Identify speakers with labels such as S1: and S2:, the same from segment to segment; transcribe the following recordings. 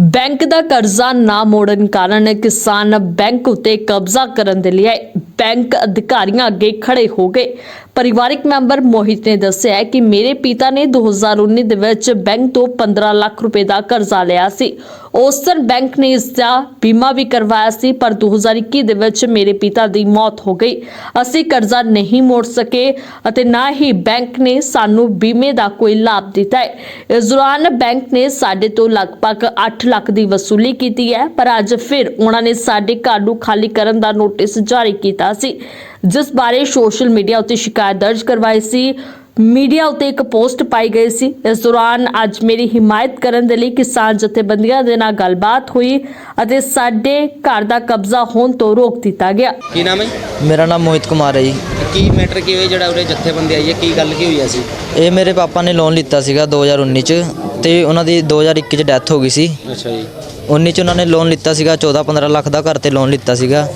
S1: Bank ਦਾ ਕਰਜ਼ਾ ਨਾ ਮੋੜਨ ਕਾਰਨ ਕਿਸਾਨ ਬੈਂਕ ਉਤੇ ਕਬਜ਼ਾ ਕਰਨ ਦੇ ਲਈ ਆਏ। ਬੈਂਕ ਅਧਿਕਾਰੀਆਂ ਅੱਗੇ ਖੜੇ ਹੋ ਗਏ ਪਰਿਵਾਰਕ ਮੈਂਬਰ ਮੋਹਿਤ ਨੇ ਦੱਸਿਆ ਕਿ ਮੇਰੇ ਪਿਤਾ ਨੇ 2019 ਦੇ ਵਿੱਚ ਬੈਂਕ ਤੋਂ 15 ਲੱਖ ਰੁਪਏ ਦਾ ਕਰਜ਼ਾ ਲਿਆ ਸੀ। ਉਸ ਦਿਨ ਬੈਂਕ ਨੇ ਇਸ ਦਾ ਬੀਮਾ ਵੀ ਕਰਵਾਇਆ ਸੀ, ਪਰ 2021 ਦੇ ਵਿੱਚ ਮੇਰੇ ਪਿਤਾ ਦੀ ਮੌਤ ਹੋ ਗਈ। ਅਸੀਂ ਕਰਜ਼ਾ ਨਹੀਂ ਮੋੜ ਸਕੇ ਅਤੇ ਨਾ ਹੀ ਬੈਂਕ ਨੇ ਸਾਨੂੰ ਬੀਮੇ ਦਾ ਕੋਈ ਲਾਭ ਦਿੱਤਾ ਹੈ। ਇਸ ਦੌਰਾਨ ਬੈਂਕ ਨੇ ਸਾਡੇ ਤੋਂ ਲਗਭਗ 8 ਲੱਖ ਦੀ ਵਸੂਲੀ ਕੀਤੀ ਹੈ, ਪਰ ਅੱਜ ਫਿਰ ਉਹਨਾਂ ਨੇ ਸਾਡੇ ਘਰ ਨੂੰ ਖਾਲੀ ਕਰਨ ਦਾ ਨੋਟਿਸ ਜਾਰੀ ਕੀਤਾ ਸੀ। ਜਿਸ ਬਾਰੇ ਸੋਸ਼ਲ ਮੀਡੀਆ ਉੱਤੇ ਸ਼ਿਕਾਇਤ ਦਰਜ ਕਰਵਾਈ ਸੀ ਮੀਡੀਆ ਉੱਤੇ ਇੱਕ ਪੋਸਟ ਪਾਈ ਗਈ ਸੀ। ਇਸ ਦੌਰਾਨ ਅੱਜ ਮੇਰੀ ਹਿਮਾਇਤ ਕਰਨ ਦੇ ਲਈ ਕਿਸਾਨ ਜਥੇਬੰਦੀਆਂ ਦੇ ਨਾਲ ਗੱਲਬਾਤ ਹੋਈ ਅਤੇ ਸਾਡੇ ਘਰ ਦਾ ਕਬਜ਼ਾ ਹੋਣ ਤੋਂ ਰੋਕ ਦਿੱਤਾ ਗਿਆ।
S2: ਕੀ ਨਾਮ ਹੈ ਜੀ?
S3: ਮੇਰਾ ਨਾਮ ਮੋਹਿਤ ਕੁਮਾਰ ਹੈ ਜੀ।
S2: ਕੀ ਮੈਟਰ ਕੀ ਹੋਇਆ ਜਿਹੜਾ ਉਰੇ ਜੱਥੇਬੰਦੀ ਆਈ ਹੈ? ਕੀ ਗੱਲ ਕੀ ਹੋਈ ਹੈ ਸੀ?
S3: ਇਹ ਮੇਰੇ ਪਾਪਾ ਨੇ ਲੋਨ ਲਿੱਤਾ ਸੀਗਾ 2019 ਚ ਤੇ ਉਹਨਾਂ ਦੀ 2021 ਚ ਡੈਥ ਹੋ ਗਈ ਸੀ।
S2: ਅੱਛਾ ਜੀ।
S3: 19 ਚ ਉਹਨਾਂ ਨੇ ਲੋਨ ਲਿੱਤਾ ਸੀਗਾ 14 15 ਲੱਖ ਦਾ ਘਰ ਤੇ ਲੋਨ ਲਿੱਤਾ ਸੀਗਾ।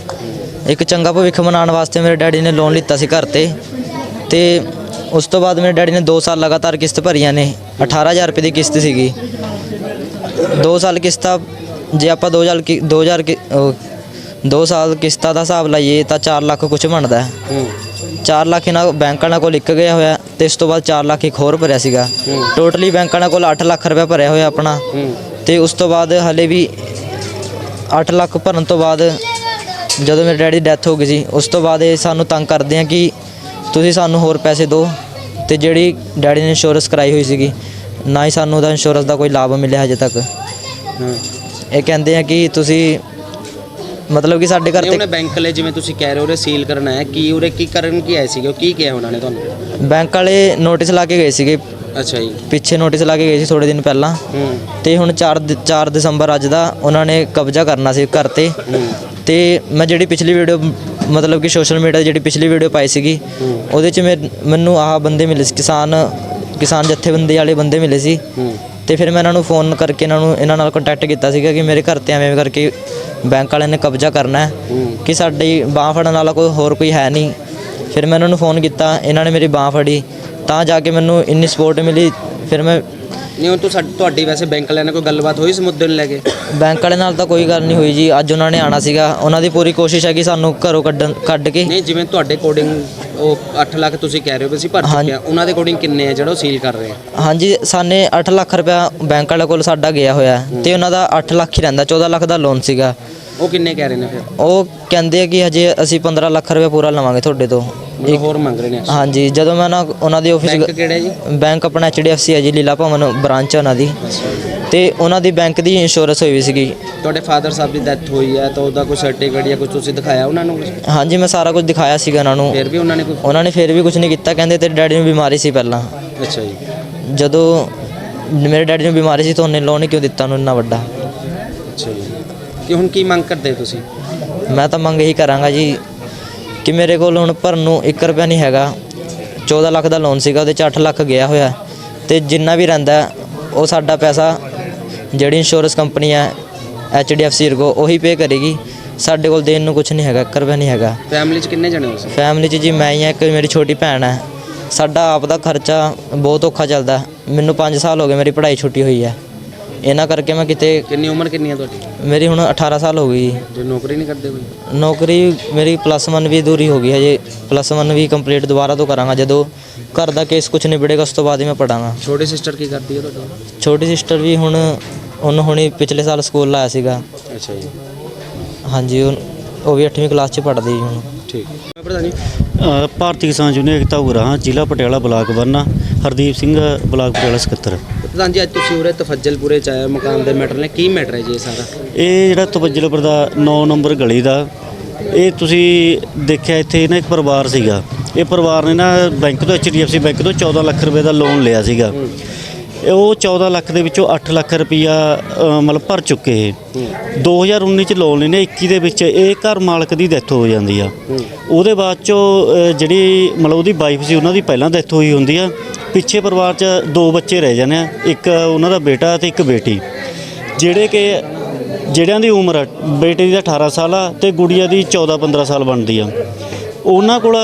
S3: ਇੱਕ ਚੰਗਾ ਭਵਿੱਖ ਬਣਾਉਣ ਵਾਸਤੇ ਮੇਰੇ ਡੈਡੀ ਨੇ ਲੋਨ ਲਿੱਤਾ ਸੀ ਘਰ ਤੇ। ਤੇ ਉਸ ਤੋਂ ਬਾਅਦ ਮੇਰੇ ਡੈਡੀ ਨੇ 2 ਸਾਲ ਲਗਾਤਾਰ ਕਿਸ਼ਤ ਭਰੀਆਂ ਨੇ। 18000 ਰੁਪਏ ਦੀ ਕਿਸ਼ਤ ਸੀਗੀ। 2 ਸਾਲ ਕਿਸ਼ਤਾਂ, ਜੇ ਆਪਾਂ 2000 ਕਿ 2000 ਕਿ 2 ਸਾਲ ਕਿਸ਼ਤਾਂ ਦਾ ਹਿਸਾਬ ਲਾਈਏ ਤਾਂ 4 ਲੱਖ ਕੁਝ ਬਣਦਾ। ਹੈ 4 ਲੱਖ ਇਹਨਾਂ ਬੈਂਕ ਵਾਲਿਆਂ ਕੋਲ ਇੱਕ ਗਿਆ ਹੋਇਆ ਤੇ ਇਸ ਤੋਂ ਬਾਅਦ 4 ਲੱਖ ਇੱਕ ਹੋਰ ਭਰਿਆ ਸੀਗਾ। ਟੋਟਲੀ ਬੈਂਕ ਵਾਲਿਆਂ ਕੋਲ 8 ਲੱਖ ਰੁਪਏ ਭਰਿਆ ਹੋਇਆ ਆਪਣਾ।
S2: ਹੂੰ
S3: ਤੇ ਉਸ ਤੋਂ ਬਾਅਦ ਹਲੇ ਵੀ 8 ਲੱਖ ਭਰਨ ਤੋਂ ਬਾਅਦ ਜਦੋਂ ਮੇਰੇ ਡੈਡੀ ਡੈਥ ਹੋ ਗਈ ਸੀ ਉਸ ਤੋਂ ਬਾਅਦ ਇਹ ਸਾਨੂੰ ਤੰਗ ਕਰਦੇ ਆ ਕਿ ਤੁਸੀਂ ਸਾਨੂੰ ਹੋਰ ਪੈਸੇ ਦਿਓ ਤੇ ਜਿਹੜੀ ਡੈਡੀ ਨੇ ਇੰਸ਼ੋਰੈਂਸ ਕਰਾਈ ਹੋਈ ਸੀਗੀ ਨਾ ਹੀ ਸਾਨੂੰ ਉਹਦਾ ਇੰਸ਼ੋਰੈਂਸ ਦਾ ਕੋਈ ਲਾਭ ਮਿਲਿਆ ਹਜੇ ਤੱਕ।
S2: ਹਾਂ
S3: ਇਹ ਕਹਿੰਦੇ ਆ ਕਿ ਤੁਸੀਂ ਮਤਲਬ ਕਿ ਸਾਡੇ ਘਰ ਤੇ
S2: ਉਹਨੇ ਬੈਂਕ ਵਾਲੇ ਜਿਵੇਂ ਤੁਸੀਂ ਕਹਿ ਰਹੇ ਹੋ ਉਰੇ ਸੀਲ ਕਰਨ ਆਇਆ ਕੀ ਉਰੇ ਕੀ ਕਰਨ ਕੀ ਆਏ ਸੀਗੇ ਕੀ ਕਿਹਾ ਉਹਨਾਂ ਨੇ ਤੁਹਾਨੂੰ?
S3: ਬੈਂਕ ਵਾਲੇ ਨੋਟਿਸ ਲਾ ਕੇ ਗਏ ਸੀਗੇ।
S2: ਅੱਛਾ ਜੀ।
S3: ਪਿੱਛੇ ਨੋਟਿਸ ਲਾ ਕੇ ਗਏ ਸੀ ਥੋੜੇ ਦਿਨ ਪਹਿਲਾਂ।
S2: ਹੂੰ।
S3: ਤੇ ਹੁਣ 4 4 ਦਸੰਬਰ ਅੱਜ ਦਾ ਉਹਨਾਂ ਨੇ ਕਬਜ਼ਾ ਕਰਨਾ ਸੀ ਘਰ ਤੇ।
S2: ਹੂੰ।
S3: ਤੇ ਮੈਂ ਜਿਹੜੀ ਪਿਛਲੀ ਵੀਡੀਓ ਮਤਲਬ ਕਿ ਸੋਸ਼ਲ ਮੀਡੀਆ ਜਿਹੜੀ ਪਿਛਲੀ ਵੀਡੀਓ ਪਾਈ ਸੀਗੀ, ਉਹਦੇ ਚ ਮੈ- ਮੈਨੂੰ ਆਹ ਬੰਦੇ ਮਿਲੇ ਸੀ, ਕਿਸਾਨ ਕਿਸਾਨ ਜਥੇਬੰਦੀ ਵਾਲੇ ਬੰਦੇ ਮਿਲੇ ਸੀ।
S2: ਹੂੰ
S3: ਤੇ ਫਿਰ ਮੈਂ ਇਹਨਾਂ ਨੂੰ ਫੋਨ ਕਰਕੇ ਇਹਨਾਂ ਨੂੰ, ਇਹਨਾਂ ਨਾਲ ਕੰਟੈਕਟ ਕੀਤਾ ਸੀਗਾ ਕਿ ਮੇਰੇ ਘਰ ਤੇ ਐਵੇਂ ਕਰਕੇ ਬੈਂਕ ਵਾਲਿਆਂ ਨੇ ਕਬਜ਼ਾ ਕਰਨਾ ਹੈ, ਕਿ ਸਾਡੀ ਬਾਹ ਫੜਨ ਵਾਲਾ ਕੋਈ ਹੋਰ ਕੋਈ ਹੈ ਨਹੀਂ। ਫਿਰ ਮੈਂ ਇਹਨਾਂ ਨੂੰ ਫੋਨ ਕੀਤਾ, ਇਹਨਾਂ ਨੇ ਮੇਰੀ ਬਾਹ ਫੜੀ। ਤਾਂ ਜਾ ਕੇ ਮੈਨੂੰ ਇੰਨੀ ਸਪੋਰਟ ਮਿਲੀ ਫਿਰ ਮੈਂ
S2: ਨਹੀਂ ਹੁਣ ਤੂੰ ਸਾਡ- ਤੁਹਾਡੀ ਵੈਸੇ ਬੈਂਕ ਵਾਲਿਆਂ ਨਾਲ ਕੋਈ ਗੱਲਬਾਤ ਹੋਈ ਇਸ ਮੁੱਦੇ ਨੂੰ ਲੈ ਕੇ?
S3: ਬੈਂਕ ਵਾਲੇ ਨਾਲ ਤਾਂ ਕੋਈ ਗੱਲ ਨਹੀਂ ਹੋਈ ਜੀ। ਅੱਜ ਉਹਨਾਂ ਨੇ ਆਣਾ ਸੀਗਾ। ਉਹਨਾਂ ਦੀ ਪੂਰੀ ਕੋਸ਼ਿਸ਼ ਹੈ ਕਿ ਸਾਨੂੰ ਘਰੋਂ ਕੱਢਣ ਕੱਢ ਕੇ।
S2: ਨਹੀਂ ਜਿਵੇਂ ਤੁਹਾਡੇ ਕੋਡਿੰਗ ਉਹ 8 ਲੱਖ ਤੁਸੀਂ ਕਹਿ ਰਹੇ ਹੋ ਵੀ ਅਸੀਂ ਭਰ ਚੁੱਕੇ ਆ ਉਹਨਾਂ ਦੇ ਕੋਡਿੰਗ ਕਿੰਨੇ ਆ ਜਿਹੜਾ ਉਹ ਸੀਲ ਕਰ ਰਹੇ ਆ?
S3: ਹਾਂਜੀ ਸਾਨੇ 8 ਲੱਖ ਰੁਪਇਆ ਬੈਂਕ ਵਾਲੇ ਕੋਲ ਸਾਡਾ ਗਿਆ ਹੋਇਆ। ਤੇ ਉਹਨਾਂ ਦਾ 8 ਲੱਖ ਹੀ ਰਹਿੰਦਾ। 14 ਲੱਖ ਦਾ ਲੋਨ ਸੀਗਾ।
S2: ਉਹ ਕਿੰਨੇ ਕਹਿ ਰਹੇ ਨੇ ਫਿਰ?
S3: ਉਹ ਕਹਿੰਦੇ ਆ ਕਿ ਹਜੇ ਅਸੀਂ 15 ਲੱਖ ਰੁਪਏ ਪੂਰਾ ਲਵਾਂਗੇ ਤੁਹਾਡੇ ਤੋਂ।
S2: ਮਤਲਬ ਹੋਰ ਮੰਗ ਰਹੇ ਨੇ।
S3: ਹਾਂਜੀ ਜਦੋਂ ਮੈਂ ਨਾ ਉਹਨਾਂ ਦੇ
S2: ਬੈਂਕ
S3: ਆਫਿਸ
S2: ਕਿਹੜਾ ਜੀ?
S3: ਬੈਂਕ ਆਪਣਾ HDFC ਹੈ ਜੀ ਲੀਲਾ ਭਵਨ ਬ੍ਰਾਂਚ ਹੈ ਉਹਨਾਂ ਦੀ। ਤੇ ਉਹਨਾਂ ਦੀ ਬੈਂਕ ਦੀ ਇੰਸ਼ੋਰੈਂਸ ਹੋਈ ਵੀ ਸੀਗੀ।
S2: ਤੁਹਾਡੇ ਫਾਦਰ ਸਾਹਿਬ ਦੀ ਡੈਥ ਹੋਈ ਹੈ ਤਾਂ ਉਹਦਾ ਕੋਈ ਸਰਟੀਫਿਕੇਟ ਜਾਂ ਕੁਝ ਤੁਸੀਂ ਦਿਖਾਇਆ ਉਹਨਾਂ ਨੂੰ?
S3: ਹਾਂਜੀ ਮੈਂ ਸਾਰਾ ਕੁਝ ਦਿਖਾਇਆ ਸੀਗਾ ਉਹਨਾਂ ਨੂੰ।
S2: ਫਿਰ ਵੀ ਉਹਨਾਂ ਨੇ ਕੋਈ
S3: ਉਹਨਾਂ ਨੇ ਫਿਰ ਵੀ ਕੁਝ ਨਹੀਂ ਕੀਤਾ। ਕਹਿੰਦੇ ਤੇਰੇ ਡੈਡੀ ਨੂੰ ਬਿਮਾਰੀ ਸੀ ਪਹਿਲਾਂ।
S2: ਅੱਛਾ ਜੀ।
S3: ਜਦੋਂ ਮੇਰੇ ਡੈਡੀ ਨੂੰ ਬਿਮਾਰੀ ਸੀ ਤਾਂ ਉਹਨੇ ਲੋਨ ਕਿਉਂ ਦਿੱਤਾ ਉਹਨੂੰ ਇੰਨਾ ਵੱਡਾ?
S2: ਅੱਛਾ ਜੀ। ਕਿ ਹੁਣ ਕੀ ਮੰਗ ਕਰਦੇ ਤੁਸੀਂ?
S3: ਮੈਂ ਤਾਂ ਮੰਗ ਇਹੀ ਕਰਾਂਗਾ ਜੀ ਕਿ ਮੇਰੇ ਕੋਲ ਹੁਣ ਭਰਨ ਨੂੰ 1 ਰੁਪਿਆ ਨਹੀਂ ਹੈਗਾ। 14 ਲੱਖ ਦਾ ਲੋਨ ਸੀਗਾ ਉਹਦੇ ਚ 8 ਲੱਖ ਗਿਆ ਹੋਇਆ। ਤੇ ਜਿੰਨਾ ਵੀ ਰਹਿੰਦਾ ਉਹ ਸਾਡਾ ਪੈਸਾ ਜਿਹੜੀ ਇੰਸ਼ੋਰੈਂਸ ਕੰਪਨੀ ਹੈ HDFC ਰਗੋ ਉਹੀ ਪੇ ਕਰੇਗੀ। ਸਾਡੇ ਕੋਲ ਦੇਣ ਨੂੰ ਕੁਝ ਨਹੀਂ ਹੈਗਾ 1 ਰੁਪਿਆ ਨਹੀਂ ਹੈਗਾ।
S2: ਫੈਮਿਲੀ 'ਚ ਕਿੰਨੇ ਜਣੇ ਹੋ ਤੁਸੀਂ?
S3: ਫੈਮਿਲੀ 'ਚ ਜੀ ਮੈਂ ਹੀ ਹਾਂ ਇੱਕ ਮੇਰੀ ਛੋਟੀ ਭੈਣ ਹੈ ਸਾਡਾ ਆਪ ਦਾ ਖਰਚਾ ਬਹੁਤ ਔਖਾ ਚੱਲਦਾ। ਮੈਨੂੰ 5 ਸਾਲ ਹੋ ਗਏ ਮੇਰੀ ਪੜ੍ਹਾਈ ਛੁੱਟੀ ਹੋਈ ਹੈ ਇਹਨਾਂ ਕਰਕੇ ਮੈਂ ਕਿਤੇ
S2: ਕਿੰਨੀ ਉਮਰ ਕਿੰਨੀ ਹੈ ਤੁਹਾਡੀ?
S3: ਮੇਰੀ ਹੁਣ 18 ਸਾਲ ਹੋ ਗਈ
S2: ਜੇ। ਨੌਕਰੀ ਨਹੀਂ ਕਰਦੇ ਕੋਈ?
S3: ਨੌਕਰੀ ਮੇਰੀ ਪਲੱਸ 1 ਵੀ ਅਧੂਰੀ ਹੋ ਗਈ ਹਜੇ ਪਲੱਸ 1 ਵੀ ਕੰਪਲੀਟ ਦੁਬਾਰਾ ਤੋਂ ਕਰਾਂਗਾ। ਜਦੋਂ ਘਰ ਦਾ ਕੇਸ ਕੁਝ ਨਿਬੜੇਗਾ ਉਸ ਤੋਂ ਬਾਅਦ ਹੀ ਮੈਂ ਪੜਾਂਗਾ।
S2: ਛੋਟੀ ਸਿਸਟਰ ਕੀ ਕਰਦੀ ਹੈ ਤੁਹਾਡੀ?
S3: ਛੋਟੀ ਸਿਸਟਰ ਵੀ ਹੁਣ ਉਹਨੂੰ ਹੁਣੀ ਪਿਛਲੇ ਸਾਲ ਸਕੂਲ ਲਾਇਆ ਸੀਗਾ।
S2: ਅੱਛਾ ਜੀ।
S3: ਹਾਂਜੀ ਉਹ ਉਹ ਵੀ 8ਵੀਂ ਕਲਾਸ 'ਚ ਪੜ੍ਹਦੀ ਜੀ ਹੁਣ।
S2: ਠੀਕ। ਮੈਂ ਪ੍ਰਧਾਨ ਜੀ
S4: ਅ, ਭਾਰਤੀ ਕਿਸਾਨ ਯੂਨੀਅਨ ਏਕਤਾ ਉਗਰਾਹਾਂ ਜ਼ਿਲ੍ਹਾ ਪਟਿਆਲਾ ਬਲਾਕ ਵਰਨਾ ਹਰਦੀਪ ਸਿੰਘ ਬਲਾਕ ਪਟਿਆਲਾ ਸਕੱਤਰ।
S2: ਪ੍ਰਧਾਨ ਜੀ ਅੱਜ ਤੁਸੀਂ ਉਰੇ ਤਫੱਜਲਪੁਰੇ ਚ ਆਏ ਮਕਾਨ ਦੇ ਮੈਟਰ ਨੇ। ਕੀ ਮੈਟਰ ਹੈ ਜੀ ਇਹ ਸਾਰਾ?
S4: ਇਹ ਜਿਹੜਾ ਤਵੱਜਲਪੁਰ ਦਾ 9 ਨੰਬਰ ਗਲੀ ਦਾ ਇਹ ਤੁਸੀਂ ਦੇਖਿਆ ਇੱਥੇ ਨਾ ਇੱਕ ਪਰਿਵਾਰ ਸੀਗਾ। ਇਹ ਪਰਿਵਾਰ ਨੇ ਨਾ ਬੈਂਕ ਤੋਂ HDFC ਬੈਂਕ ਤੋਂ 14 ਲੱਖ ਰੁਪਏ ਦਾ ਲੋਨ ਲਿਆ ਸੀਗਾ। ਇਹ ਉਹ 14 ਲੱਖ ਦੇ ਵਿੱਚੋਂ 8 ਲੱਖ ਰੁਪਈਆ ਅ, ਮਤਲਬ ਭਰ ਚੁੱਕੇ ਇਹ। 2019 ਚ ਲੋਨ ਲੈਨੇ 21 ਦੇ ਵਿੱਚ ਇਹ ਘਰ ਮਾਲਕ ਦੀ ਡੈਥ ਹੋ ਜਾਂਦੀ ਆ। ਉਹਦੇ ਬਾਅਦ ਚੋਂ ਅ, ਜਿਹੜੀ ਮਤਲਬ ਉਹਦੀ ਵਾਈਫ ਸੀ ਉਹਨਾਂ ਦੀ ਪਹਿਲਾਂ ਡੈਥ ਹੋਈ ਹੁੰਦੀ ਆ। ਪਿੱਛੇ ਪਰਿਵਾਰ 'ਚ ਦੋ ਬੱਚੇ ਰਹਿ ਜਾਂਦੇ ਆ ਇੱਕ ਉਹਨਾਂ ਦਾ ਬੇਟਾ ਤੇ ਇੱਕ ਬੇਟੀ। ਜਿਹੜੇ ਕਿ ਜਿਹੜਿਆਂ ਦੀ ਉਮਰ ਬੇਟੇ ਦੀ ਤਾਂ 18 ਸਾਲ ਆ ਤੇ ਗੁੜੀਆ ਦੀ 14 15 ਸਾਲ ਬਣਦੀ ਆ। ਉਹਨਾਂ ਕੋਲ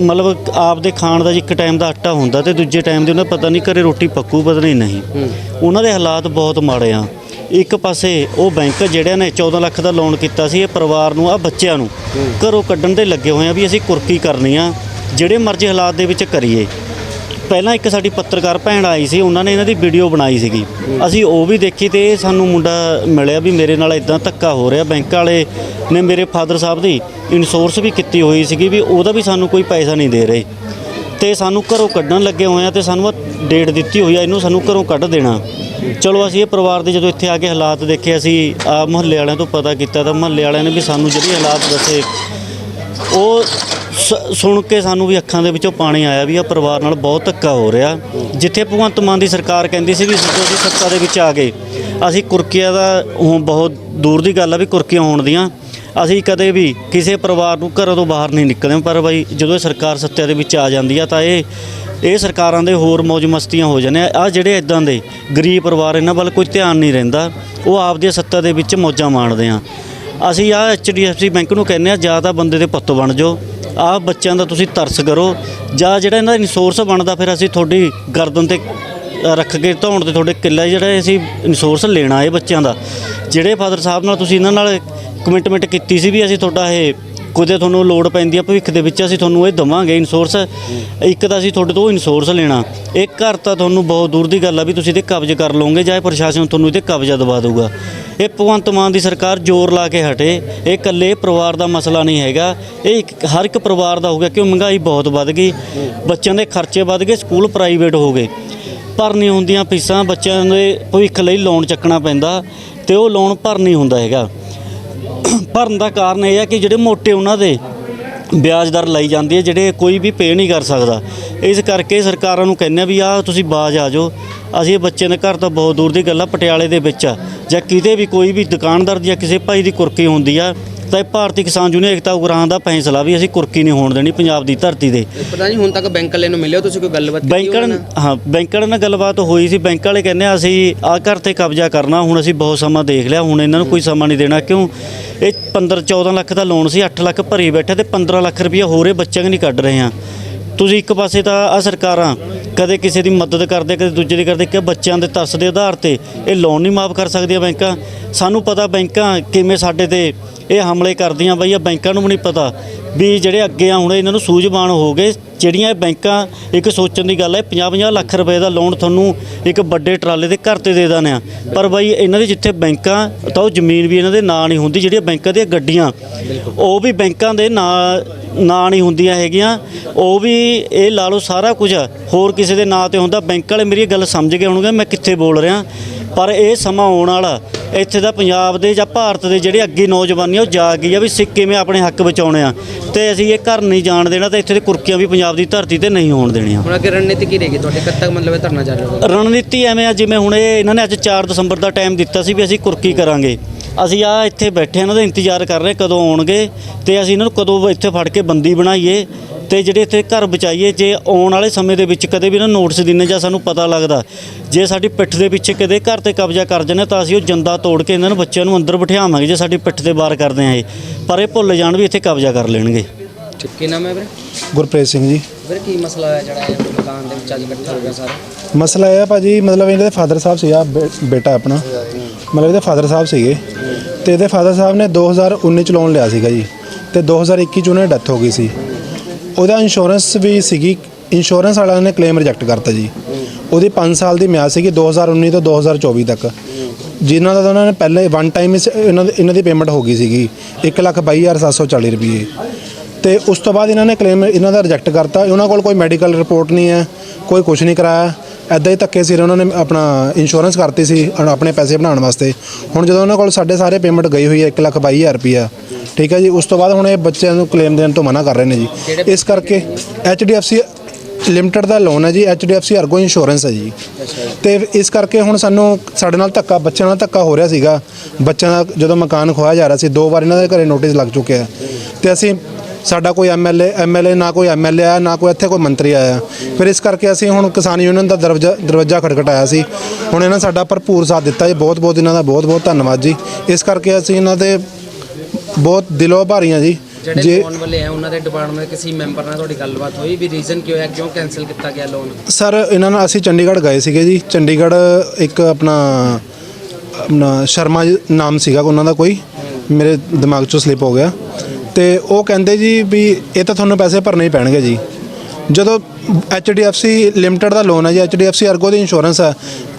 S4: ਮਤਲਬ ਆਪਦੇ ਖਾਣ ਦਾ ਇੱਕ ਟਾਈਮ ਦਾ ਆਟਾ ਹੁੰਦਾ ਤੇ ਦੂਜੇ ਟਾਈਮ ਦੇ ਉਹਨਾਂ ਪਤਾ ਨਹੀਂ ਘਰੇ ਰੋਟੀ ਪੱਕੂ ਪਤਾ ਨਹੀਂ ਨਹੀਂ। ਉਹਨਾਂ ਦੇ ਹਾਲਾਤ ਬਹੁਤ ਮਾੜੇ ਆ। ਇੱਕ ਪਾਸੇ ਉਹ ਬੈਂਕ ਜਿਹੜਿਆਂ ਨੇ 14 ਲੱਖ ਦਾ ਲੋਨ ਕੀਤਾ ਸੀ ਇਹ ਪਰਿਵਾਰ ਨੂੰ ਆ ਬੱਚਿਆਂ ਨੂੰ ਘਰੋਂ ਕੱਢਣ ਦੇ ਲੱਗੇ ਹੋਏ ਆ ਵੀ ਅਸੀਂ ਕੁਰਕੀ ਕਰਨੀ ਆ ਜਿਹੜੇ ਮਰਜ਼ੀ ਹਾਲਾਤ ਦੇ ਵਿੱਚ ਕਰੀਏ। ਪਹਿਲਾਂ ਇੱਕ ਸਾਡੀ ਪੱਤਰਕਾਰ ਭੈਣ ਆਈ ਸੀ, ਉਹਨਾਂ ਨੇ ਇਹਨਾਂ ਦੀ ਵੀਡੀਓ ਬਣਾਈ ਸੀਗੀ। ਅਸੀਂ ਉਹ ਵੀ ਦੇਖੀ ਤੇ ਇਹ ਸਾਨੂੰ ਮੁੰਡਾ ਮਿਲਿਆ ਵੀ ਮੇਰੇ ਨਾਲ ਇਦਾਂ ਧੱਕਾ ਹੋ ਰਿਹਾ, ਬੈਂਕ ਵਾਲੇ ਨੇ ਮੇਰੇ ਫਾਦਰ ਸਾਹਿਬ ਦੀ ਇੰਸ਼ੋਰੈਂਸ ਵੀ ਕੀਤੀ ਹੋਈ ਸੀਗੀ ਵੀ ਉਹਦਾ ਵੀ ਸਾਨੂੰ ਕੋਈ ਪੈਸਾ ਨਹੀਂ ਦੇ ਰਹੇ। ਤੇ ਸਾਨੂੰ ਘਰੋਂ ਕੱਢਣ ਲੱਗੇ ਹੋਏ ਆ ਤੇ ਸਾਨੂੰ ਆਹ ਡੇਟ ਦਿੱਤੀ ਹੋਈ ਆ, ਇਹਨੂੰ ਸਾਨੂੰ ਘਰੋਂ ਕੱਢ ਦੇਣਾ। ਚਲੋ ਅਸੀਂ ਇਹ ਪਰਿਵਾਰ ਦੇ ਜਦੋਂ ਇੱਥੇ ਆ ਕੇ ਹਾਲਾਤ ਦੇਖੇ, ਅਸੀਂ ਆ ਮੁਹੱਲੇ ਵਾਲਿਆਂ ਤੋਂ ਪਤਾ ਕੀਤਾ ਤਾਂ ਮੁਹੱਲੇ ਵਾਲਿਆਂ ਨੇ ਵੀ ਸਾਨੂੰ ਜਿਹੜੀ ਹਾਲਾਤ ਦੱਸੇ। ਉਹ ਸੁਣ ਕੇ ਸਾਨੂੰ ਵੀ ਅੱਖਾਂ ਦੇ ਵਿੱਚੋਂ ਪਾਣੀ ਆਇਆ ਵੀ ਆ ਪਰਿਵਾਰ ਨਾਲ ਬਹੁਤ ਧੱਕਾ ਹੋ ਰਿਹਾ। ਜਿੱਥੇ ਭਗਵੰਤ ਮਾਨ ਦੀ ਸਰਕਾਰ ਕਹਿੰਦੀ ਸੀ ਵੀ ਅਸੀਂ ਸੱਤਾ ਦੇ ਵਿੱਚ ਆ ਗਏ। ਅਸੀਂ ਕੁਰਕੀਆਂ ਦਾ ਹੁਣ ਬਹੁਤ ਦੂਰ ਦੀ ਗੱਲ ਆ ਵੀ ਕੁਰਕੀਆਂ ਹੋਣ ਦੀਆਂ। ਅਸੀਂ ਕਦੇ ਵੀ ਕਿਸੇ ਪਰਿਵਾਰ ਨੂੰ ਘਰੋਂ ਤੋਂ ਬਾਹਰ ਨਹੀਂ ਨਿਕਲਦੇ। ਪਰ ਬਾਈ ਜਦੋਂ ਇਹ ਸਰਕਾਰ ਸੱਤਾ ਦੇ ਵਿੱਚ ਆ ਜਾਂਦੀ ਆ ਤਾਂ ਇਹ ਇਹ ਸਰਕਾਰਾਂ ਦੇ ਹੋਰ ਮौज ਮਸਤੀਆਂ ਹੋ ਜਾਂਦੇ ਆ ਆ ਜਿਹੜੇ ਇਦਾਂ ਦੇ ਗਰੀਬ ਪਰਿਵਾਰ ਇਹਨਾਂ ਵੱਲ ਕੋਈ ਧਿਆਨ ਨਹੀਂ ਰਹਿੰਦਾ। ਉਹ ਆਪਦੀ ਸੱਤਾ ਦੇ ਵਿੱਚ ਮੌਜਾਂ ਮਾਣਦੇ ਆ। ਅਸੀਂ ਆ ਐਚਡੀਐਫਸੀ ਬੈਂਕ ਨੂੰ ਕਹਿੰਦੇ ਆ ਜਾਂ ਤਾਂ ਬੰਦੇ ਦੇ ਪੁੱਤ ਬਣ ਜਾਓ। ਆ ਬੱਚਿਆਂ ਦਾ ਤੁਸੀਂ ਤਰਸ ਕਰੋ। ਜਾਂ ਜਿਹੜਾ ਇਹਨਾਂ ਦਾ ਇੰਸ਼ੋਰੈਂਸ ਬਣਦਾ, ਫਿਰ ਅਸੀਂ ਤੁਹਾਡੀ ਗਰਦਨ ਤੇ ਰੱਖ ਕੇ ਧੌਣ ਤੇ ਤੁਹਾਡੇ ਕਿੱਲਾ ਜਿਹੜਾ ਅਸੀਂ ਇੰਸ਼ੋਰੈਂਸ ਲੈਣਾ ਇਹ ਬੱਚਿਆਂ ਦਾ। ਜਿਹੜੇ ਫਾਦਰ ਸਾਹਿਬ ਨਾਲ ਤੁਸੀਂ ਇਹਨਾਂ ਨਾਲ ਕਮਿਟਮੈਂਟ ਕੀਤੀ ਸੀ ਵੀ ਅਸੀਂ ਤੁਹਾਡਾ ਇਹ ਕੁਦੇ ਤੁਹਾਨੂੰ ਲੋੜ ਪੈਂਦੀ ਆ, ਭਵਿੱਖ ਦੇ ਵਿੱਚ ਅਸੀਂ ਤੁਹਾਨੂੰ ਇਹ ਦਵਾਂਗੇ ਇਨਸੋਰਸ ਇੱਕ ਤਾਂ ਅਸੀਂ ਤੁਹਾਡੇ ਤੋਂ ਇਨਸੋਰਸ ਲੈਣਾ। ਇਹ ਘਰ ਤਾਂ ਤੁਹਾਨੂੰ ਬਹੁਤ ਦੂਰ ਦੀ ਗੱਲ ਆ ਵੀ ਤੁਸੀਂ ਇਹਦੇ ਕਬਜ਼ੇ ਕਰ ਲਓਗੇ, ਜਾਂ ਇਹ ਪ੍ਰਸ਼ਾਸਨ ਤੁਹਾਨੂੰ ਇਹਦੇ ਕਬਜ਼ਾ ਦਵਾ ਦੇਊਗਾ। ਇਹ ਭਗਵੰਤ ਮਾਨ ਦੀ ਸਰਕਾਰ ਜ਼ੋਰ ਲਾ ਕੇ ਹਟੇ। ਇਹ ਇਕੱਲੇ ਪਰਿਵਾਰ ਦਾ ਮਸਲਾ ਨਹੀਂ ਹੈਗਾ। ਇਹ ਇੱਕ, ਹਰ ਇੱਕ ਪਰਿਵਾਰ ਦਾ ਹੋ ਗਿਆ ਕਿਉਂ? ਮਹਿੰਗਾਈ ਬਹੁਤ ਵੱਧ ਗਈ। ਬੱਚਿਆਂ ਦੇ ਖਰਚੇ ਵੱਧ ਗਏ, ਸਕੂਲ ਪ੍ਰਾਈਵੇਟ ਹੋ ਗਏ। ਭਰਨੀ ਹੁੰਦੀਆਂ ਫੀਸਾਂ ਬੱਚਿਆਂ ਦੇ ਭਵਿੱਖ ਲਈ ਲੋਨ ਚੱਕਣਾ ਪੈਂਦਾ ਤੇ ਉਹ ਲੋਨ ਭਰ ਨਹੀਂ ਹੁੰਦਾ ਹੈਗਾ। ਭਰਨ ਦਾ ਕਾਰਨ ਇਹ ਹੈ ਕਿ ਜਿਹੜੇ ਮੋਟੇ ਉਹਨਾਂ ਦੇ ਵਿਆਜ ਦਰ ਲਈ ਜਾਂਦੀ ਹੈ ਜਿਹੜੇ ਕੋਈ ਵੀ ਪੇ ਨਹੀਂ ਕਰ ਸਕਦਾ। ਇਸ ਕਰਕੇ ਸਰਕਾਰਾਂ ਨੂੰ ਕਹਿੰਦੇ ਆ ਵੀ ਆ ਤੁਸੀਂ ਬਾਜ ਆ ਜਾਓ। ਅਸੀਂ ਇਹ ਬੱਚੇ ਦੇ ਘਰ ਤਾਂ ਬਹੁਤ ਦੂਰ ਦੀ ਗੱਲ ਆ ਪਟਿਆਲੇ ਦੇ ਵਿੱਚ ਆ। ਜਾਂ ਕਿਤੇ ਵੀ ਕੋਈ ਵੀ ਦੁਕਾਨਦਾਰ ਦੀ ਜਾਂ ਕਿਸੇ ਭਾਈ ਦੀ ਕੁਰਕੀ ਹੁੰਦੀ ਆ ਤਾਂ ਇਹ ਭਾਰਤੀ ਕਿਸਾਨ ਯੂਨੀਅਨ ਏਕਤਾ ਉਗਰਾਹਾਂ ਦਾ ਫੈਸਲਾ ਵੀ ਅਸੀਂ ਕੁਰਕੀ ਨਹੀਂ ਹੋਣ ਦੇਣੀ ਪੰਜਾਬ ਦੀ ਧਰਤੀ ਤੇ।
S2: ਪਤਾ ਨਹੀਂ ਹੁਣ ਤੱਕ ਬੈਂਕ ਵਾਲੇ ਨੂੰ ਮਿਲਿਓ ਤੁਸੀਂ ਕੋਈ ਗੱਲਬਾਤ ਕੀਤੀ
S4: ਬੈਂਕ
S2: ਉਹਨਾਂ
S4: ਵਾਲੇ
S2: ਨਾਲ?
S4: ਹਾਂ ਬੈਂਕ ਵਾਲੇ ਨਾਲ ਗੱਲਬਾਤ ਹੋਈ ਸੀ। ਬੈਂਕ ਵਾਲੇ ਕਹਿੰਦੇ ਅਸੀਂ ਆ ਘਰ ਤੇ ਕਬਜ਼ਾ ਕਰਨਾ ਹੁਣ ਅਸੀਂ ਬਹੁਤ ਸਮਾਂ ਦੇਖ ਲਿਆ ਹੁਣ ਇਹਨਾਂ ਨੂੰ ਕੋਈ ਸਮਾਂ ਨਹੀਂ ਦੇਣਾ। ਕਿਉਂ? ਇਹ 15 14 ਲੱਖ ਦਾ ਲੋਨ ਸੀ 8 ਲੱਖ ਭਰੀ ਬੈਠੇ ਤੇ 15 ਲੱਖ ਰੁਪਇਆ ਹੋਰੇ ਬੱਚਿਆਂ ਨਹੀਂ ਕੱਢ ਰਹੇ ਆ। ਤੁਸੀਂ ਇੱਕ ਪਾਸੇ ਤਾਂ ਆ ਸਰਕਾਰਾਂ ਕਦੇ ਕਿਸੇ ਦੀ ਮਦਦ ਕਰਦੇ, ਕਦੇ ਦੂਜੇ ਦੀ ਕਰਦੇ, ਕਿ ਬੱਚਿਆਂ ਦੇ ਤਰਸ ਦੇ ਆਧਾਰ ਤੇ ਇਹ ਲੋਨ ਨਹੀਂ ਮਾਫ ਕਰ ਸਕਦੀਆਂ ਬੈਂਕਾਂ। ਸਾਨੂੰ ਪਤਾ ਬੈਂਕਾਂ ਕਿਵੇਂ ਸਾਡੇ ਤੇ ਇਹ ਹਮਲੇ ਕਰਦੀਆਂ ਬਈ, ਇਹ ਬੈਂਕਾਂ ਨੂੰ ਵੀ ਨਹੀਂ ਪਤਾ ਵੀ ਜਿਹੜੇ ਅੱਗੇ ਆ ਹੁਣ ਇਹਨਾਂ ਨੂੰ ਸੂਝਵਾਨ ਹੋ ਗਏ। ਜਿਹੜੀਆਂ ਇਹ ਬੈਂਕਾਂ, ਇੱਕ ਸੋਚਣ ਦੀ ਗੱਲ ਹੈ 50-50 ਲੱਖ ਰੁਪਏ ਦਾ ਲੋਨ ਤੁਹਾਨੂੰ ਇੱਕ ਵੱਡੇ ਟਰਾਲੇ ਦੇ ਘਰ ਤੇ ਦੇ ਦਾਨੇ ਆ ਪਰ ਬਾਈ, ਇਹਨਾਂ ਦੇ ਜਿੱਥੇ ਬੈਂਕਾਂ, ਤਾਂ ਉਹ ਜ਼ਮੀਨ ਵੀ ਇਹਨਾਂ ਦੇ ਨਾਂ ਨਹੀਂ ਹੁੰਦੀ, ਜਿਹੜੀਆਂ ਬੈਂਕਾਂ ਦੀਆਂ ਗੱਡੀਆਂ। ਉਹ ਵੀ ਬੈਂਕਾਂ ਦੇ ਨਾਂ ਨਾਂ ਨਹੀਂ ਹੁੰਦੀਆਂ ਹੈਗੀਆਂ। ਉਹ ਵੀ ਇਹ ਲਾ ਲਓ ਸਾਰਾ ਕੁਝ ਹੋਰ ਕਿਸੇ ਦੇ ਨਾਂ ਤੇ ਹੁੰਦਾ। ਬੈਂਕ ਵਾਲੇ ਮੇਰੀ ਇਹ ਗੱਲ ਸਮਝ ਗਏ ਹੋਣਗੇ ਮੈਂ ਕਿੱਥੇ ਬੋਲ ਰਿਹਾ। ਪਰ ਇਹ ਸਮਾਂ ਆਉਣ ਵਾਲਾ ਇੱਥੇ ਦਾ ਪੰਜਾਬ ਦੇ ਜਾਂ ਭਾਰਤ ਦੇ ਜਿਹੜੇ ਅੱਗੇ ਨੌਜਵਾਨੀ ਆ ਉਹ ਜਾਗ ਗਈ ਆ ਵੀ ਸਿੱਖ ਕਿਵੇਂ ਆਪਣੇ ਹੱਕ ਬਚਾਉਣੇ ਆ। ਤੇ ਅਸੀਂ ਇਹ ਘਰ ਨਹੀਂ ਜਾਣ ਦੇਣਾ ਤੇ ਇੱਥੇ ਦੇ ਕੁਰਕੀਆਂ ਵੀ ਪੰਜਾਬ ਦੀ ਧਰਤੀ ਤੇ ਨਹੀਂ ਹੋਣ ਦੇਣੀਆਂ।
S2: ਹੁਣ ਅੱਗੇ ਰਣਨੀਤੀ ਕੀ ਰਹੇਗੀ? ਤੁਹਾਡੇ ਕਦ ਤੱਕ ਮਤਲਬ ਇਹ ਧਰਨਾ ਜਾਰੀ ਰਹੇਗਾ?
S4: ਰਣਨੀਤੀ ਐਵੇਂ ਆ ਜਿਵੇਂ ਹੁਣ ਇਹ ਇਹਨਾਂ ਨੇ ਅੱਜ 4 ਦਸੰਬਰ ਦਾ ਟਾਈਮ ਦਿੱਤਾ ਸੀ ਵੀ ਅਸੀਂ ਕੁਰਕੀ ਕਰਾਂਗੇ। ਅਸੀਂ ਆ ਇੱਥੇ ਬੈਠੇ ਇਹਨਾਂ ਦਾ ਇੰਤਜ਼ਾਰ ਕਰ ਰਹੇ ਕਦੋਂ ਆਉਣਗੇ ਤੇ ਅਸੀਂ ਇਹਨਾਂ ਨੂੰ ਕਦੋਂ ਇੱਥੇ ਫੜ ਕੇ ਬੰਦੀ ਬਣਾਈਏ ਤੇ ਜਿਹੜੇ ਇੱਥੇ ਘਰ ਬਚਾਈਏ ਜੇ ਆਉਣ ਵਾਲੇ ਸਮੇਂ ਦੇ ਵਿੱਚ ਕਦੇ ਵੀ ਇਹਨਾਂ ਨੋਟਿਸ ਦਿੰਨੇ ਜਾਂ ਸਾਨੂੰ ਪਤਾ ਲੱਗਦਾ ਜੇ ਸਾਡੀ ਪਿੱਠ ਦੇ ਪਿੱਛੇ ਕਦੇ ਘਰ ਤੇ ਕਬਜ਼ਾ ਕਰ ਜਾਂਦੇ ਤਾਂ ਅਸੀਂ ਉਹ ਜੰਦਾ ਤੋੜ ਕੇ ਇਹਨਾਂ ਨੂੰ ਬੱਚਿਆਂ ਨੂੰ ਅੰਦਰ ਬਿਠਾਵਾਂਗੇ ਜੇ ਸਾਡੀ ਪਿੱਠ ਤੇ ਵਾਰ ਕਰਦੇ ਆ ਇਹ। ਪਰ ਇਹ ਭੁੱਲ ਜਾਣ ਵੀ ਇੱਥੇ ਕਬਜ਼ਾ ਕਰ ਲੈਣਗੇ।
S2: ਕੀ ਨਾਮ ਹੈ ਵੀਰੇ?
S5: ਗੁਰਪ੍ਰੀਤ ਸਿੰਘ ਜੀ।
S2: ਵੀਰੇ ਕੀ ਮਸਲਾ ਹੈ ਜਿਹੜਾ ਇਹ ਮਕਾਨ ਦੇ ਵਿੱਚ ਅੱਜ ਇਕੱਠਾ ਹੋ ਗਿਆ ਸਾਰਾ?
S5: ਮਸਲਾ ਇਹ ਆ ਭਾਜੀ ਮਤਲਬ ਇਹਨਾਂ ਦੇ ਫਾਦਰ ਸਾਹਿਬ ਸੀਗਾ ਬੇ- ਬੇਟਾ ਆਪਣਾ। ਮਤਲਬ ਇਹਦੇ ਫਾਦਰ ਸਾਹਿਬ ਸੀਗੇ। ਤੇ ਇਹਦੇ ਫਾਦਰ ਸਾਹਿਬ ਨੇ 2019 ਚ ਲੋਨ ਲਿਆ ਸੀਗਾ ਜੀ ਤੇ 2021 ਚ ਉਹਨਾਂ ਦੀ ਡੈਥ ਹੋ ਗਈ ਸੀ। ਉਹਦਾ ਇੰਸ਼ੋਰੈਂਸ ਵੀ ਸੀਗੀ ਇੰਸ਼ੋਰੈਂਸ ਵਾਲਿਆਂ ਨੇ ਕਲੇਮ ਰਿਜੈਕਟ ਕਰਤਾ ਜੀ। ਉਹਦੀ 5 ਸਾਲ ਦੀ ਮਿਆਦ ਸੀਗੀ 2019 ਤੋਂ 2024 ਤੱਕ। ਜਿਨ੍ਹਾਂ ਦਾ ਤਾਂ ਉਹਨਾਂ ਨੇ ਪਹਿਲੇ ਵਨ ਟਾਈਮ ਇਹਨਾਂ ਦੀ ਇਹਨਾਂ ਦੀ ਪੇਮੈਂਟ ਹੋ ਗਈ ਸੀਗੀ 122740 ਰੁਪਏ ਤੇ ਉਸ ਤੋਂ ਬਾਅਦ ਇਹਨਾਂ ਨੇ ਕਲੇਮ ਇਹਨਾਂ ਦਾ ਰਿਜੈਕਟ ਕਰਤਾ। ਉਹਨਾਂ ਕੋਲ ਕੋਈ ਮੈਡੀਕਲ ਰਿਪੋਰਟ ਨਹੀਂ ਹੈ, ਕੋਈ ਕੁਝ ਨਹੀਂ ਕਰਾਇਆ। ਐਦਾਂ ਹੀ ਧੱਕੇ ਸਿਰ ਉਹਨਾਂ ਨੇ ਆਪਣਾ ਇੰਸ਼ੋਰੈਂਸ ਕਰਤੀ ਸੀ ਅਣ- ਆਪਣੇ ਪੈਸੇ ਬਣਾਉਣ ਵਾਸਤੇ। ਹੁਣ ਜਦੋਂ ਉਹਨਾਂ ਕੋਲ ਸਾਡੇ ਸਾਰੇ ਪੇਮੈਂਟ ਗਈ ਹੋਈ ਹੈ 122000 ਰੁਪਿਆ ਠੀਕ ਹੈ ਜੀ ਉਸ ਤੋਂ ਬਾਅਦ ਹੁਣ ਇਹ ਬੱਚਿਆਂ ਨੂੰ ਕਲੇਮ ਦੇਣ ਤੋਂ ਮਨਾ ਕਰ ਰਹੇ ਨੇ ਜੀ। ਇਸ ਕਰਕੇ HDFC ਲਿਮਟਿਡ ਦਾ ਲੋਨ ਹੈ ਜੀ HDFC ਅਰਗੋ ਇੰਸ਼ੋਰੈਂਸ ਹੈ ਜੀ। ਤੇ ਇਸ ਕਰਕੇ ਹੁਣ ਸਾਨੂੰ ਸਾਡੇ ਨਾਲ ਧੱਕਾ ਬੱਚਿਆਂ ਨਾਲ ਧੱਕਾ ਹੋ ਰਿਹਾ ਸੀਗਾ। ਬੱਚਿਆਂ ਦਾ ਜਦੋਂ ਮਕਾਨ ਖੋਇਆ ਜਾ ਰਿਹਾ ਸੀ ਦੋ ਵਾਰ ਇਹਨਾਂ ਦੇ ਘਰੇ ਨੋਟਿਸ ਲੱਗ ਚੁੱਕਿਆ। ਤੇ ਅਸੀਂ ਸਾਡਾ ਕੋਈ ਐਮਐਲਏ ਐਮਐਲਏ ਨਾ ਕੋਈ ਐਮਐਲਏ ਆਇਆ ਨਾ ਕੋਈ ਇੱਥੇ ਕੋਈ ਮੰਤਰੀ ਆਇਆ। ਫਿਰ ਇਸ ਕਰਕੇ ਅਸੀਂ ਹੁਣ ਕਿਸਾਨ ਯੂਨੀਅਨ ਦਾ ਦਰਵਾਜ਼ਾ ਦਰਵਾਜ਼ਾ ਖੜਖਟਾਇਆ ਸੀ। ਹੁਣ ਇਹਨਾਂ ਸਾਡਾ ਭਰਪੂਰ ਸਾਥ ਦਿੱਤਾ ਜੀ। ਬਹੁਤ ਬਹੁਤ ਇਹਨਾਂ ਦਾ ਬਹੁਤ ਬਹੁਤ ਧੰਨਵਾਦ ਜੀ। ਇਸ ਕਰਕੇ ਅਸੀਂ ਇਹਨਾਂ ਦੇ ਬਹੁਤ ਦਿਲੋਂ ਆਭਾਰੀ ਹਾਂ ਜੀ।
S2: ਜਿਹੜੇ
S5: ਜੇ
S2: ਲੋਨ ਵਾਲੇ ਆ ਉਹਨਾਂ ਦੇ ਡਿਪਾਰਟਮੈਂਟ ਕਿਸੇ ਮੈਂਬਰ ਨਾਲ ਤੁਹਾਡੀ ਗੱਲਬਾਤ ਹੋਈ ਵੀ ਰੀਜ਼ਨ ਕੀ ਹੋਇਆ ਕਿਉਂ ਕੈਨਸਲ ਕੀਤਾ ਗਿਆ ਲੋਨ
S5: ਸਰ ਇਹਨਾਂ ਨਾਲ ਅਸੀਂ ਚੰਡੀਗੜ੍ਹ ਗਏ ਸੀਗੇ ਜੀ। ਚੰਡੀਗੜ੍ਹ ਇੱਕ ਆਪਣਾ ਆਪਣਾ ਸ਼ਰਮਾ ਜੀ ਨਾਮ ਸੀਗਾ ਉਹਨਾਂ ਦਾ ਕੋਈ। ਮੇਰੇ ਦਿਮਾਗ ਚੋਂ ਸਲਿਪ ਹੋ ਗਿਆ। ਤੇ ਉਹ ਕਹਿੰਦੇ ਜੀ ਵੀ ਇਹ ਤਾਂ ਤੁਹਾਨੂੰ ਪੈਸੇ ਭਰਨੇ ਹੀ ਪੈਣਗੇ ਜੀ। ਜਦੋਂ HDFC ਲਿਮਟਿਡ ਦਾ ਲੋਨ ਹੈ ਜੀ HDFC ਅਰਗੋ ਦੀ ਇੰਸ਼ੋਰੈਂਸ ਹੈ।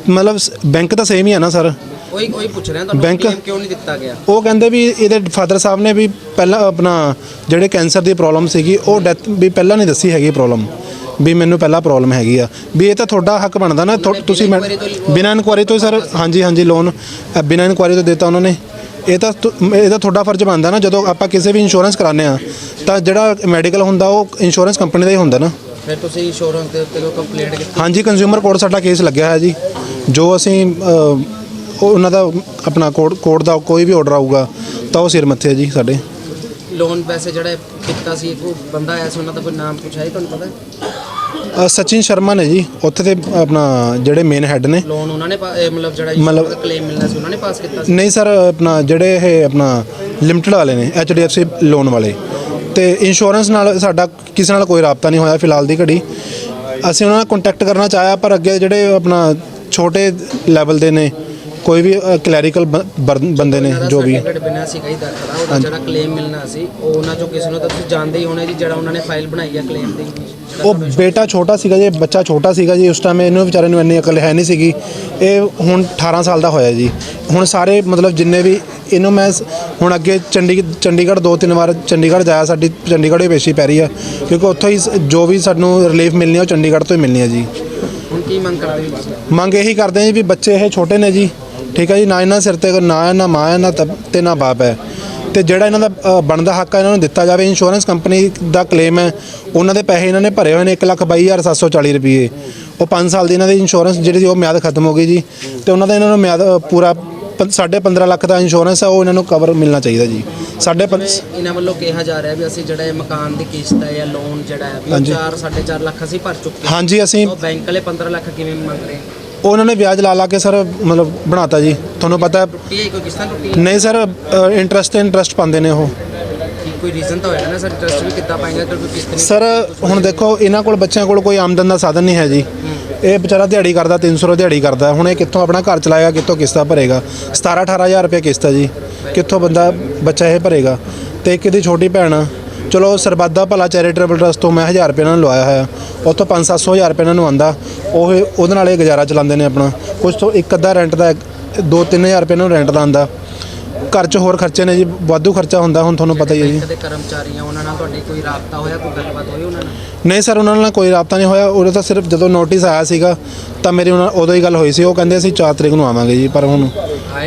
S5: ਮਤਲਬ ਬੈਂਕ ਤਾਂ ਸੇਮ ਹੀ ਹੈ ਨਾ ਸਰ
S2: ਉਹੀ ਉਹੀ ਪੁੱਛ ਰਿਹਾ ਤੁਹਾਨੂੰ
S5: ਬੈਂਕ-
S2: ਕਿਉਂ ਨਹੀਂ ਦਿੱਤਾ ਗਿਆ?
S5: ਉਹ ਕਹਿੰਦੇ ਵੀ ਇਹਦੇ ਫਾਦਰ ਸਾਹਿਬ ਨੇ ਵੀ ਪਹਿਲਾਂ ਆਪਣਾ ਜਿਹੜੇ ਕੈਂਸਰ ਦੀ ਪ੍ਰੋਬਲਮ ਸੀਗੀ ਉਹ ਡੈਥ ਵੀ ਪਹਿਲਾਂ ਨਹੀਂ ਦੱਸੀ ਹੈਗੀ ਪ੍ਰੋਬਲਮ ਵੀ ਮੈਨੂੰ ਪਹਿਲਾਂ ਪ੍ਰੋਬਲਮ ਹੈਗੀ ਆ। ਵੀ ਇਹ ਤਾਂ ਤੁਹਾਡਾ ਹੱਕ ਬਣਦਾ ਨਾ ਤੁਸੀਂ ਮੈਂ- ਬਿਨਾਂ ਇਨਕੁਆਰੀ ਤੋਂ ਸਰ ਹਾਂਜੀ ਹਾਂਜੀ ਲੋਨ ਬਿਨਾਂ ਇਨਕੁਆਰੀ ਤੋਂ ਦਿੱਤਾ ਉਹਨਾਂ ਨੇ। ਇਹ ਤਾਂ ਤੁ- ਇਹ ਤਾਂ ਤੁਹਾਡਾ ਫਰਜ਼ ਬਣਦਾ ਨਾ ਜਦੋਂ ਆਪਾਂ ਕਿਸੇ ਵੀ ਇੰਸ਼ੋਰੈਂਸ ਕਰਾਉਂਦੇ ਆ ਤਾਂ ਜਿਹੜਾ ਮੈਡੀਕਲ ਹੁੰਦਾ ਉਹ ਇੰਸ਼ੋਰੈਂਸ ਕੰਪਨੀ ਦਾ ਹੀ ਹੁੰਦਾ ਨਾ।
S2: ਫਿਰ ਤੁਸੀਂ ਇੰਸ਼ੋਰੈਂਸ ਦੇ ਉੱਤੇ ਕੋਈ ਕੰਪਲੇਂਟ ਕੀਤੀ?
S5: ਹਾਂਜੀ ਕੰਜ਼ਿਊਮਰ ਕੋਰਟ ਸਾਡਾ ਕੇਸ ਲੱਗਿਆ ਹੈ ਜੀ। ਜੋ ਅਸੀਂ ਅ, ਉਹ ਉਹਨਾਂ ਦਾ ਆਪਣਾ ਕੋਰਟ ਕੋਰਟ ਦਾ ਕੋਈ ਵੀ ਆਰਡਰ ਆਊਗਾ ਤਾਂ ਉਹ ਸਿਰ ਮੱਥੇ ਹੈ ਜੀ ਸਾਡੇ।
S2: ਲੋਨ ਪੈਸੇ ਜਿਹੜਾ ਕੀਤਾ ਸੀ ਕੋਈ ਬੰਦਾ ਆਇਆ ਸੀ ਉਹਨਾਂ ਦਾ ਕੋਈ ਨਾਮ ਪੁੱਛਿਆ ਤੁਹਾਨੂੰ ਪਤਾ? ਹੈ?
S5: ਅ, ਸਚਿਨ ਸ਼ਰਮਾ ਨੇ ਜੀ ਉੱਥੇ ਦੇ ਆਪਣਾ ਜਿਹੜੇ ਮੇਨ ਹੈੱਡ ਨੇ।
S2: ਲੋਨ ਉਹਨਾਂ ਨੇ ਪਾ- ਇਹ ਮਤਲਬ ਜਿਹੜਾ
S5: ਮਤਲਬ-
S2: ਕਲੇਮ ਮਿਲਣਾ ਸੀ ਉਹਨਾਂ ਨੇ ਪਾਸ ਕੀਤਾ ਸੀ?
S5: ਨਹੀਂ ਸਰ ਆਪਣਾ ਜਿਹੜੇ ਇਹ ਆਪਣਾ ਲਿਮਟਿਡ ਵਾਲੇ ਨੇ HDFC ਲੋਨ ਵਾਲੇ। ਤੇ ਇੰਸ਼ੋਰੈਂਸ ਨਾਲ ਸਾਡਾ ਕਿਸੇ ਨਾਲ ਕੋਈ ਰਾਬਤਾ ਨਹੀਂ ਹੋਇਆ ਫਿਲਹਾਲ ਦੀ ਘੜੀ। ਅਸੀਂ ਉਹਨਾਂ ਨਾਲ ਕੰਟੈਕਟ ਕਰਨਾ ਚਾਹਿਆ ਪਰ ਅੱਗੇ ਜਿਹੜੇ ਆਪਣਾ ਛੋਟੇ ਲੈਵਲ ਦੇ ਨੇ ਕੋਈ ਵੀ ਕਲੈਰੀਕਲ ਬੰਦੇ ਨੇ ਜੋ ਵੀ।
S2: ਸਰਟੀਫਿਕੇਟ ਬਿਨਾ ਸੀ ਕਹੀ ਦਾਖਲਾ ਉਹਦਾ ਜਿਹੜਾ ਕਲੇਮ ਮਿਲਣਾ ਸੀ ਉਹ ਉਹਨਾਂ ਚੋਂ ਕਿਸੇ ਨੂੰ ਤਾਂ ਤੁਸੀਂ ਜਾਣਦੇ ਹੀ ਹੋਣੇ ਜੀ ਜਿਹੜਾ ਉਹਨਾਂ ਨੇ ਫਾਈਲ ਬਣਾਈ ਹੈ ਕਲੇਮ ਦੀ। ਜਿਹੜਾ
S5: ਉਹ
S2: ਤੁਹਾਨੂੰ
S5: ਬੇਟਾ ਛੋਟਾ ਸੀਗਾ ਜੀ ਬੱਚਾ ਛੋਟਾ ਸੀਗਾ ਜੀ ਉਸ ਟਾਈਮ ਇਹਨੂੰ ਵਿਚਾਰੇ ਨੂੰ ਇੰਨੀ ਅਕਲ ਹੈ ਨਹੀਂ ਸੀਗੀ। ਇਹ ਹੁਣ 18 ਸਾਲ ਦਾ ਹੋਇਆ ਜੀ। ਹੁਣ ਸਾਰੇ ਮਤਲਬ ਜਿੰਨੇ ਵੀ ਇਹਨੂੰ ਮੈਂ ਹੁਣ ਅੱਗੇ ਚੰਡੀ ਚੰਡੀਗੜ੍ਹ ਦੋ ਤਿੰਨ ਵਾਰ ਚੰਡੀਗੜ੍ਹ ਜਾਇਆ ਸਾਡੀ ਚੰਡੀਗੜ੍ਹ ਹੀ ਪੇਸ਼ੀ ਪੈ ਰਹੀ ਆ। ਕਿਉਂਕਿ ਉੱਥੋਂ ਹੀ ਜੋ ਵੀ ਸਾਨੂੰ ਰਿਲੀਫ ਮਿਲਣੀ ਆ ਉਹ ਚੰਡੀਗੜ੍ਹ ਤੋਂ ਹੀ ਮਿਲਣੀ ਆ ਜੀ।
S2: ਹੁਣ ਕੀ ਮੰਗ ਕਰਦੇ
S5: ਮੰਗ ਇਹੀ ਕਰਦੇ ਹਾਂ ਜੀ ਵੀ ਬੱਚੇ ਇਹ ਛੋਟੇ ਨੇ ਜੀ ਠੀਕ ਹੈ ਜੀ ਨਾ ਇਹਨਾਂ ਸਿਰ ਤੇ ਕੋਈ ਨਾ ਹੈ ਨਾ ਮਾਂ ਹੈ ਨਾ ਤਬ ਤੇ ਨਾ ਬਾਪ ਹੈ। ਤੇ ਜਿਹੜਾ ਇਹਨਾਂ ਦਾ ਅ, ਬਣਦਾ ਹੱਕ ਹੈ ਇਹਨਾਂ ਨੂੰ ਦਿੱਤਾ ਜਾਵੇ। ਇੰਸ਼ੋਰੈਂਸ ਕੰਪਨੀ ਦਾ ਕਲੇਮ ਹੈ ਉਹਨਾਂ ਦੇ ਪੈਸੇ ਇਹਨਾਂ ਨੇ ਭਰੇ ਹੋਏ ਨੇ 122740 ਰੁਪਏ। ਉਹ 5 ਸਾਲ ਦੀ ਇਹਨਾਂ ਦੀ ਇੰਸ਼ੋਰੈਂਸ ਜਿਹੜੀ ਉਹ ਮਿਆਦ ਖਤਮ ਹੋ ਗਈ ਜੀ। ਤੇ ਉਹਨਾਂ ਦਾ ਇਹਨਾਂ ਨੂੰ ਮਿਆਦ ਅ, ਪੂਰਾ ਪ- ਸਾਢੇ 15 ਲੱਖ ਦਾ ਇੰਸ਼ੋਰੈਂਸ ਹੈ ਉਹ ਇਹਨਾਂ ਨੂੰ ਕਵਰ ਮਿਲਣਾ ਚਾਹੀਦਾ ਜੀ। ਸਾਢੇ ਪੰਜ
S2: ਇਹਨਾਂ ਵੱਲੋਂ ਕਿਹਾ ਜਾ ਰਿਹਾ ਵੀ ਅਸੀਂ ਜਿਹੜਾ ਇਹ ਮਕਾਨ ਦੀ ਕਿਸ਼ਤ ਹੈ ਜਾਂ ਲੋਨ ਜਿਹੜਾ ਹੈ ਵੀ ਉਹ
S5: ਹਾਂਜੀ।
S2: 4 4.5 ਲੱਖ ਅਸੀਂ ਭਰ ਚੁੱਕੇ ਹਾਂ।
S5: ਹਾਂਜੀ ਅਸੀਂ
S2: ਬੈਂਕ ਵਾਲੇ 15 ਲੱਖ ਕਿਵੇਂ ਮੰਗ ਰਹੇ?
S5: ਉਹਨਾਂ ਨੇ ਵਿਆਜ ਲਾ ਲਾ ਕੇ ਸਰ ਮਤਲਬ ਬਣਾਤਾ ਜੀ। ਤੁਹਾਨੂੰ ਪਤਾ ਹੈ।
S2: ਟੁੱਟੀ ਹੈ ਕੋਈ ਕਿਸ਼ਤਾਂ ਟੁੱਟੀ
S5: ਨਹੀਂ ਸਰ ਇੰਟਰਸਟ ਤੇ ਇੰਟਰਸਟ ਪਾਉਂਦੇ ਨੇ ਉਹ।
S2: ਕੀ ਕੋਈ ਰੀਜ਼ਨ ਤਾਂ ਹੋਏਗਾ ਨਾ ਸਰ ਇੰਟਰਸਟ ਵੀ ਕਿੱਦਾਂ ਪਾਏਗਾ ਕਿਉਂਕਿ ਕਿਸ਼ਤ ਨਹੀਂ
S5: ਸਰ ਹੁਣ ਦੇਖੋ ਇਹਨਾਂ ਕੋਲ ਬੱਚਿਆਂ ਕੋਲ ਕੋਈ ਆਮਦਨ ਦਾ ਸਾਧਨ ਨਹੀਂ ਹੈ ਜੀ। ਇਹ ਵਿਚਾਰਾ ਦਿਹਾੜੀ ਕਰਦਾ 300 ਰੁਪਏ ਦਿਹਾੜੀ ਕਰਦਾ। ਹੁਣ ਇਹ ਕਿੱਥੋਂ ਆਪਣਾ ਘਰ ਚਲਾਏਗਾ ਕਿੱਥੋਂ ਕਿਸ਼ਤਾਂ ਭਰੇਗਾ? 17 18000 ਰੁਪਏ ਕਿਸ਼ਤ ਹੈ ਜੀ। ਕਿੱਥੋਂ ਬੰਦਾ ਬੱਚਾ ਇਹ ਭਰੇਗਾ? ਤੇ ਇੱਕ ਇਹਦੀ ਛੋਟੀ ਭੈਣ ਆ, ਚਲੋ ਸਰਬੱਤ ਦਾ ਭਲਾ ਚੈਰੀਟੇਬਲ ਟਰਸਟ ਤੋਂ ਮੈਂ 1000 ਰੁਪਏ ਇਹਨਾਂ ਨੂੰ ਲਵਾਇਆ ਹੋਇਆ। ਉੱਥੋਂ 5-700 ਹਜ਼ਾਰ ਰੁਪਏ ਇਹਨਾਂ ਨੂੰ ਆਂਦਾ ਉਹ ਉਹਦੇ ਨਾਲ ਇਹ ਗੁਜ਼ਾਰਾ ਚਲਾਉਂਦੇ ਨੇ ਆਪਣਾ। ਕੁਝ ਤੋਂ ਇੱਕ ਅੱਧਾ ਰੈਂਟ ਦਾ 2-3000 ਰੁਪਏ ਇਹਨਾਂ ਨੂੰ ਰੈਂਟ ਦਾ ਆਂਦਾ ਘਰ 'ਚ ਹੋਰ ਖਰਚੇ ਨੇ ਜੀ ਵਾਧੂ ਖਰਚਾ ਹੁੰਦਾ ਹੁਣ ਤੁਹਾਨੂੰ ਪਤਾ ਹੀ ਹੈ ਜੀ।
S2: ਦੇ ਕਰਮਚਾਰੀ ਆ ਉਹਨਾਂ ਨਾਲ ਤੁਹਾਡੀ ਕੋਈ ਰਾਬਤਾ ਹੋਇਆ ਕੋਈ ਗੱਲਬਾਤ ਹੋਈ ਉਹਨਾਂ ਨਾਲ?
S5: ਨਹੀਂ ਸਰ ਉਹਨਾਂ ਨਾਲ ਕੋਈ ਰਾਬਤਾ ਨਹੀਂ ਹੋਇਆ। ਉਹਦਾ ਤਾਂ ਸਿਰਫ ਜਦੋਂ ਨੋਟਿਸ ਆਇਆ ਸੀਗਾ ਤਾਂ ਮੇਰੀ ਉਹਨਾਂ ਉਦੋਂ ਹੀ ਗੱਲ ਹੋਈ ਸੀ। ਉਹ ਕਹਿੰਦੇ ਅਸੀਂ 4 ਤਰੀਕ ਨੂੰ ਆਵਾਂਗੇ ਜੀ ਪਰ ਹੁਣ?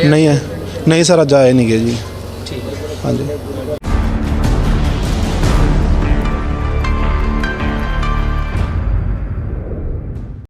S5: ਨਹੀਂ ਹੈ ਨਹੀਂ ਸਰ ਅੱਜ ਆਏ ਨਹੀਂ ਗਏ ਜੀ।
S2: ਠੀਕ ਹੈ।
S5: ਹਾਂਜੀ।